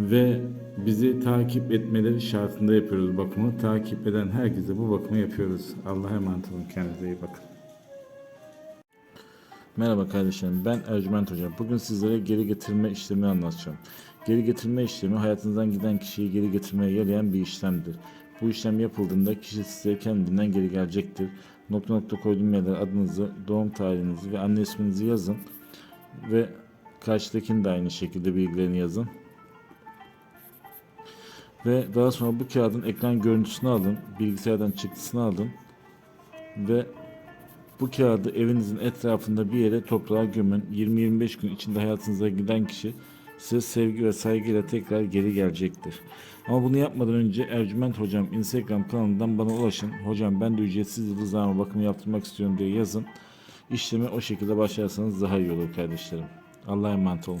Ve bizi takip etmeleri şartında yapıyoruz bakımı. Takip eden herkese bu bakımı yapıyoruz. Allah'a emanet olun. Kendinize iyi bakın. Merhaba kardeşlerim ben Ercüment Hoca. Bugün sizlere geri getirme işlemini anlatacağım. Geri getirme işlemi hayatınızdan giden kişiyi geri getirmeye yarayan bir işlemdir. Bu işlem yapıldığında kişi size kendinden geri gelecektir. Nokta nokta koyduğum yerlere adınızı, doğum tarihinizi ve anne isminizi yazın. Ve karşıdakinin de aynı şekilde bilgilerini yazın. Ve daha sonra bu kağıdın ekran görüntüsünü alın, bilgisayardan çıktısını alın ve bu kağıdı evinizin etrafında bir yere toprağa gömün. 20-25 gün içinde hayatınıza giden kişi size sevgi ve saygıyla tekrar geri gelecektir. Ama bunu yapmadan önce Ercüment Hocam Instagram kanalından bana ulaşın. Hocam ben de ücretsiz yıldızlama bakımı yaptırmak istiyorum diye yazın. İşleme o şekilde başlarsanız daha iyi olur kardeşlerim. Allah'a emanet olun.